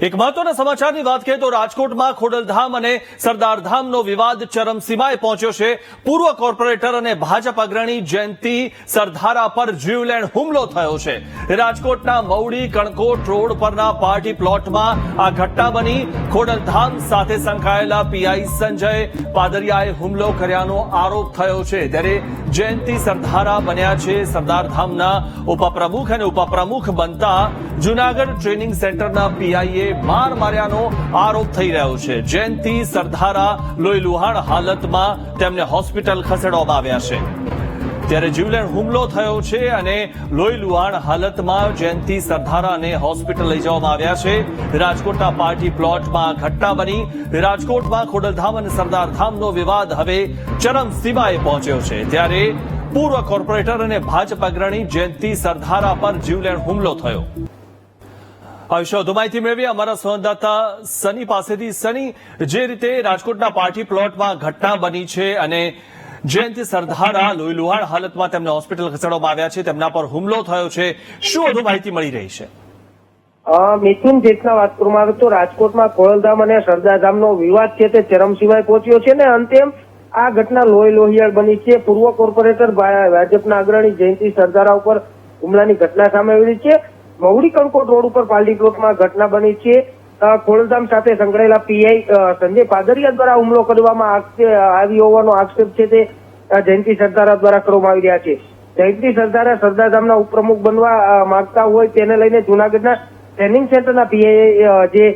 એક મહત્વના સમાચારની વાત કરીએ તો રાજકોટમાં ખોડલધામ અને સરદારધામનો વિવાદ ચરમસીમાએ પહોંચ્યો છે. પૂર્વ કોર્પોરેટર અને ભાજપ અગ્રણી જયંતિ સરધારા પર જીવલેણ હુમલો થયો છે. રાજકોટના મવડી કણકોટ રોડ પરના પાર્ટી પ્લોટમાં આ ઘટના બની. ખોડલધામ સાથે સંકળાયેલા પીઆઈ સંજય પાદરિયાએ હુમલો કર્યાનો આરોપ થયો છે. ત્યારે જયંતિ સરધારા બન્યા છે. સરદારધામના ઉપપ્રમુખ અને ઉપપ્રમુખ બનતા જુનાગઢ ટ્રેનિંગ સેન્ટરના પીઆઈએ માર માર્યાનો આરોપ થઈ રહ્યો છે. જયંતિ, સરધારા લોહી હાલતમાં તેમને હોસ્પિટલ ખસેડવામાં આવ્યા છે. ત્યારે જીવલેણ હુમલો થયો છે અને લોહી લુહાણ હાલતમાં જયંતિ, સરધારાને હોસ્પિટલ લઈ જવામાં આવ્યા છે. રાજકોટના પાર્ટી પ્લોટમાં ઘટના બની. રાજકોટમાં ખોડલધામ અને સરદારધામનો વિવાદ હવે ચરમસીમાએ પહોંચ્યો છે. ત્યારે પૂર્વ કોર્પોરેટર અને ભાજપ અગ્રણી જયંતિ, સરધારા પર જીવલેણ હુમલો થયો. વિશે વધુ માહિતી મેળવી અમારા સંવાદદાતા સની પાસેથી. સની, જે રીતે રાજકોટના પાર્ટી પ્લોટમાં ઘટના બની છે અને જયંતિ સરધારા લોહી હાલતમાં તેમને હોસ્પિટલ ખસેડવામાં આવ્યા છે, તેમના પર હુમલો થયો છે. શું વધુ માહિતી મળી રહી છે? મિથુન જેટના વાત કરવામાં આવે તો રાજકોટમાં ખોડલધામ અને સરદારધામનો વિવાદ છે તે ચરમસીમાએ પહોંચ્યો છે ને અંતે આ ઘટના લોહી લોહિયાળ બની છે. પૂર્વ કોર્પોરેટર ભાજપના અગ્રણી જયંતિ સરદારા ઉપર હુમલાની ઘટના સામે આવી છે. મહુડી કણકોટ રોડ ઉપર પાલડી પ્લોટમાં ઘટના બની છે. ખોડલધામ સાથે સંકળાયેલા પીઆઈ સંજય પાદરિયા દ્વારા હુમલો કરવામાં આવી હોવાનો આક્ષેપ છે તે જયંતિ સરદારા દ્વારા કરવામાં આવી રહ્યા છે. જયંતિ સરદારા સરદારધામના ઉપપ્રમુખ બનવા માંગતા હોય તેને લઈને જુનાગઢના ટ્રેનિંગ સેન્ટરના પીઆઈ જે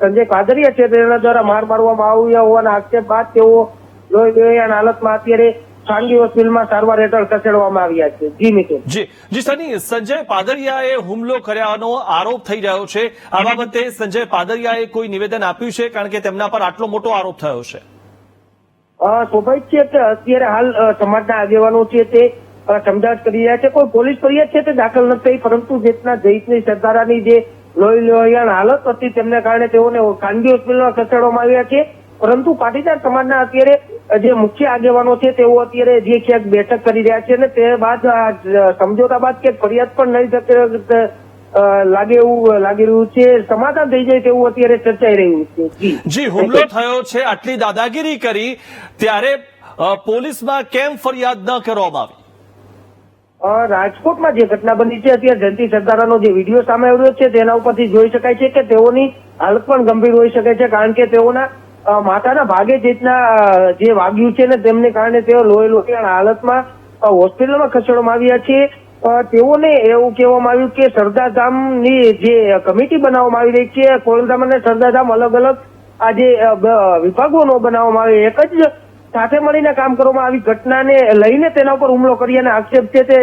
સંજય કાદરિયા છે તેના દ્વારા માર મારવામાં આવ્યા હોવાના આક્ષેપ બાદ તેઓ લોહી હાલતમાં અત્યારે ખાનગી હોસ્પિટલમાં સારવાર હેઠળ ખસેડવામાં આવ્યા છે. જી નીતિન જી. જી સની સંજય પાદરિયાએ હુમલો કર્યાનો આરોપ થઈ રહ્યો છે. આ બાબતે સંજય પાદરિયાએ કોઈ નિવેદન આપ્યું છે? કારણ કે તેમના પર આટલો મોટો આરોપ થયો છે. સ્વાભાવિક છે કે અત્યારે હાલ સમાજના આગેવાનો છે તે સમજાવટ કરી રહ્યા છે. કોઈ પોલીસ ફરિયાદ છે તે દાખલ નથી થઈ પરંતુ જેટના જયંતની સરદારાની જે લોહી લોહિયાણ હાલત હતી તેમને કારણે તેઓને ખાનગી હોસ્પિટલમાં ખસેડવામાં આવ્યા છે. પરંતુ પાટીદાર સમાજના અત્યારે જે મુખ્ય આગેવાનો છે તેઓ અત્યારે જે ક્યાંક બેઠક કરી રહ્યા છે અને તે બાદ સમજોતા બાદ ક્યાંક ફરિયાદ પણ નહીં શકે લાગે એવું લાગી રહ્યું છે. સમાધાન થઈ જાય તેવું અત્યારે ચર્ચાઈ રહ્યું છે. જી. હુમલો થયો છે આટલી દાદાગીરી કરી ત્યારે પોલીસમાં કેમ ફરિયાદ ન કરવામાં આવી? રાજકોટમાં જે ઘટના બની છે અત્યારે જયંતિ સરદારાનો જે વીડિયો સામે આવ્યો છે તેના ઉપરથી જોઈ શકાય છે કે તેઓની હાલત પણ ગંભીર હોઈ શકે છે કારણ કે તેઓના અ, માથાના ભાગે જે રીતના જે વાગ્યું છે ને તેમને કારણે તેઓ લોહી લોહીના હાલતમાં હોસ્પિટલમાં ખસેડવામાં આવ્યા છે. તેઓને એવું કહેવામાં આવ્યું કે સરદારધામની જે કમિટી બનાવવામાં આવી રહી છે કોલધામ અને સરદારધામ અલગ અલગ આ જે વિભાગોનો બનાવવામાં આવે એક જ સાથે મળીને કામ કરવામાં આવી ઘટનાને લઈને તેના ઉપર હુમલો કરી અને આક્ષેપ છે તે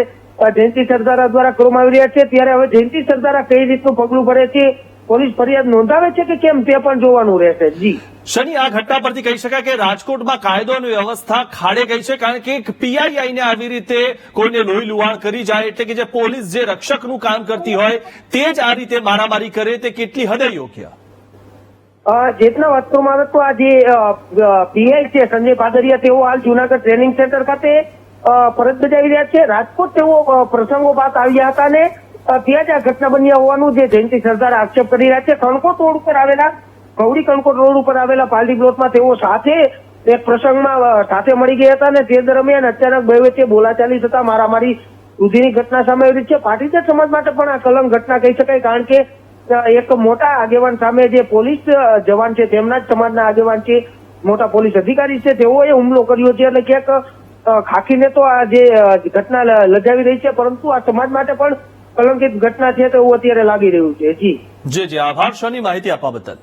જયંતિ સરદારા દ્વારા કરવામાં આવી રહ્યા છે. ત્યારે હવે જયંતિ સરદારા કઈ રીતનું પગલું ભરે છે? પોલીસ ફરિયાદ નોંધાવે છે કે કેમ તે પણ જોવાનું રહેશે. જી. શનિ આ ઘટના પરથી કહી શકાય કે રાજકોટમાં કાયદો અને વ્યવસ્થા ખાડે ગઈ છે કારણ કે એક પીઆઈ આઈને આવી રીતે કોઈને લોહી લુહાણ કરી જાય એટલે કે જે પોલીસ જે રક્ષકનું કામ કરતી હોય તે જ આ રીતે મારામારી કરે તે કેટલી હદે યોગ્ય? જેટલા વાસ્તવમાં આવે તો આ જે પીઆઈ છે સંજય પાદરિયા તેઓ હાલ જુનાગઢ ટ્રેનિંગ સેન્ટર ખાતે ફરજ બજાવી રહ્યા છે. રાજકોટ તેઓ પ્રસંગો બાદ આવ્યા હતા ને ત્યાં જ આ ઘટના બન્યા હોવાનું જે જયંતિ સરદાર આક્ષેપ કરી રહ્યા છે. કણકોટ રોડ ઉપર આવેલા, ગૌરી કણકોટ રોડ ઉપર આવેલા પાલડી પ્લોટમાં તેઓ સાથે એક પ્રસંગમાં સાથે મળી ગયા હતા અને તે દરમિયાન અચાનક બે વચ્ચે બોલાચાલી થતા મારામારી સુધીની ઘટના સામે આવી છે. પાટીદાર સમાજ માટે પણ આ કલંક ઘટના કહી શકાય, કારણ કે એક મોટા આગેવાન સામે જે પોલીસ જવાન છે, તેમના જ સમાજના આગેવાન છે, મોટા પોલીસ અધિકારી છે, તેઓએ હુમલો કર્યો છે એટલે ક્યાંક ખાખીને તો આ જે ઘટના લજાવી રહી છે, પરંતુ આ સમાજ માટે પણ કલંકિત ઘટના છે તેવું અત્યારે લાગી રહ્યું છે. જી. જે જે. આભાર. શોની માહિતી આપવા બદલ.